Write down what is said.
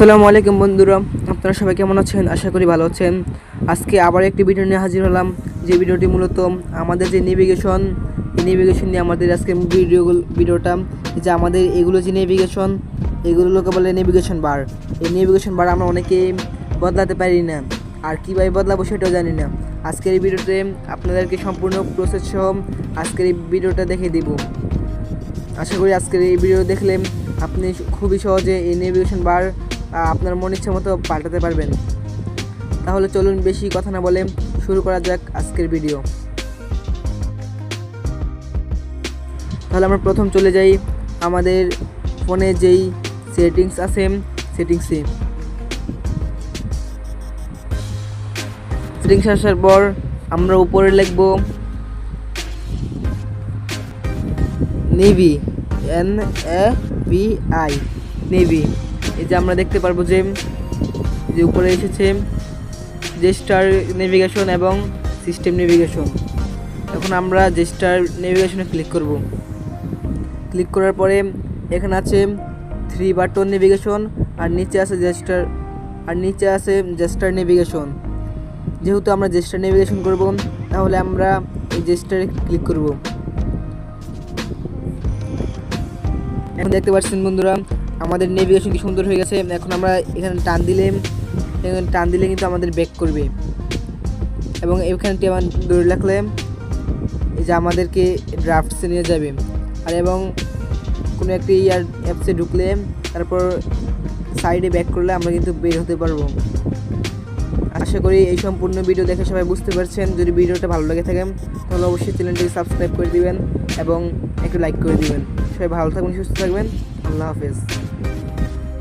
আসসালামু আলাইকুম বন্ধুরা। আপনারা সবাই কেমন আছেন? আশা করি ভালো আছেন। আজকে আবার একটি ভিডিও নিয়ে হাজির হলাম। যে ভিডিওটি মূলত আমাদের যে নেভিগেশন এই নেভিগেশন নিয়ে আমাদের আজকে ভিডিও ভিডিওটা যে আমাদের এগুলো যে নেভিগেশন এগুলোকে বলে নেভিগেশন বার এই নেভিগেশন বার আমরা অনেকে বদলাতে পারি না। আর কীভাবে বদলাবো সেটাও জানি না। আজকের এই ভিডিওতে আপনাদেরকে সম্পূর্ণ প্রসেস সহ আজকের এই ভিডিওটা দেখে দিব। আশা করি আজকের এই ভিডিও দেখলে আপনি খুবই সহজে এই নেভিগেশন বার আপনার মন ইচ্ছা মতো পাল্টাতে পারবেন। তাহলে চলুন বেশি কথা না বলে শুরু করা যাক আজকের ভিডিও। তাহলে আমরা প্রথম চলে যাই আমাদের ফোনে যেই সেটিংস আছে, সেটিংসে। সেটিংস আসার পর আমরা উপরে লিখব navi, N A V I, navi. এই যে আমরা দেখতে পারব যে যে উপরে এসেছে জেস্টার নেভিগেশন এবং সিস্টেম নেভিগেশন এখন আমরা জেস্টার নেভিগেশনে ক্লিক করব। ক্লিক করার পরে এখানে আছে থ্রি বাটন নেভিগেশন আর নিচে আছে জেস্টার আর নিচে আছে জেস্টার নেভিগেশন যেহেতু আমরা জেস্টার নেভিগেশন করব, তাহলে আমরা এই জেস্টারে ক্লিক করব। এখন দেখতে পাচ্ছেন বন্ধুরা আমাদের নেভিগেশন কি সুন্দর হয়ে গেছে। এখন আমরা এখানে টান দিলে, এখানে টান দিলে কিন্তু আমাদের ব্যাক করবে। এবং এখানটি আমার দৌড়ে রাখলে যে আমাদেরকে ড্রাফটসে নিয়ে যাবে। আর এবং কোনো একটি ইয়ার অ্যাপসে ঢুকলে, তারপর সাইডে ব্যাক করলে আমরা কিন্তু বের হতে পারব। আশা করি এই সম্পূর্ণ ভিডিও দেখে সবাই বুঝতে পারছেন। যদি ভিডিওটা ভালো লেগে থাকে, তাহলে অবশ্যই চ্যানেলটিকে সাবস্ক্রাইব করে দিবেন এবং একটু লাইক করে দিবেন। সবাই ভালো থাকবেন, সুস্থ থাকবেন। আল্লাহ হাফেজ।